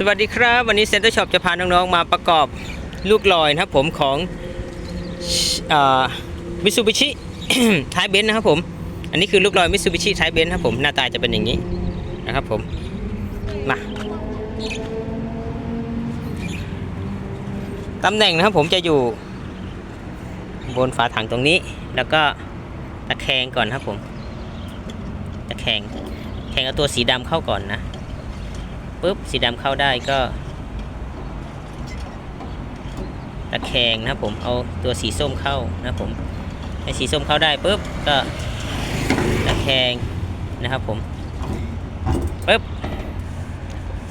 สวัสดีครับ วันนี้เซ็นเตอร์ช็อปจะพาน้องๆมาประกอบลูกลอยนะครับผมของมิซูบิชิท้ายเบนซ์นะครับผม อันนี้คือลูกลอยมิซูบิชิท้ายเบนซ์ครับผม หน้าตาจะเป็นอย่างนี้นะครับผม มาตำแหน่งนะครับผมจะอยู่ บนฝาถังตรงนี้ แล้วก็ตะแคงก่อนครับผม ตะแคงแคงเอาตัวสีดำเข้าก่อนนะ ปุ๊บ สีดำเข้าได้ก็ตะแคงนะครับผมเอาตัวสีส้มเข้านะครับผมให้สีส้มเข้าได้ปุ๊บก็ตะแคงนะครับผมปุ๊บ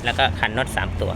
แล้วก็ขันน็อตสามตัว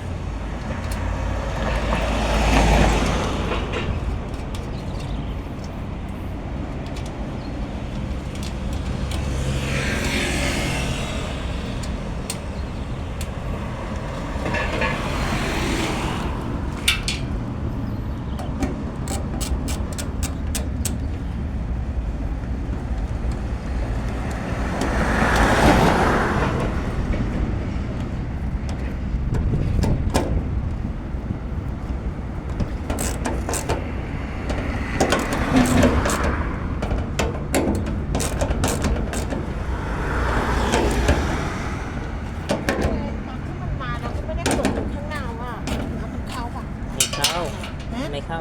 มันมาเราก็ไม่ได้กดข้างหน้าว่าแล้วมันเข้าป่ะ ไม่เข้า ฮะ ไม่เข้า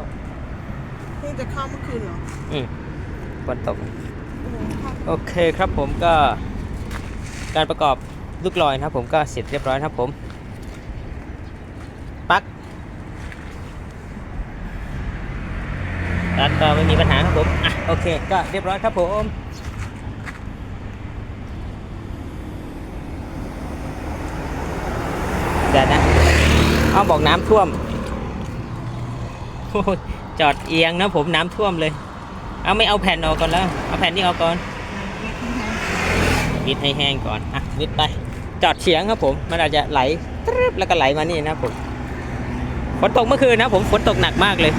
นี่จะเข้าเมื่อคืนเหรอ อืมฝนตกโอ้โหเข้าโอเคครับผมก็ การประกอบลูกลอยนะครับ ผมก็เสร็จเรียบร้อยนะครับผมปลั๊กปลั๊กก็ไม่มีปัญหาครับผม อะโอเค ก็เรียบร้อยครับผมเดี๋ยวนะ เอาบอกน้ำท่วมโอ้ย จอดเอียงนะผมน้ำท่วมเลย เอาไม่เอาแผ่นออกก่อนแล้ว เอาแผ่นนี้ออกก่อนวิดให้แห้งก่อนอะวิดไป จอดเฉียงครับผม มันอาจจะไหลแล้วก็ไหลมานี่นะผม ฝนตกเมื่อคืนนะผม ฝนตกหนักมากเลย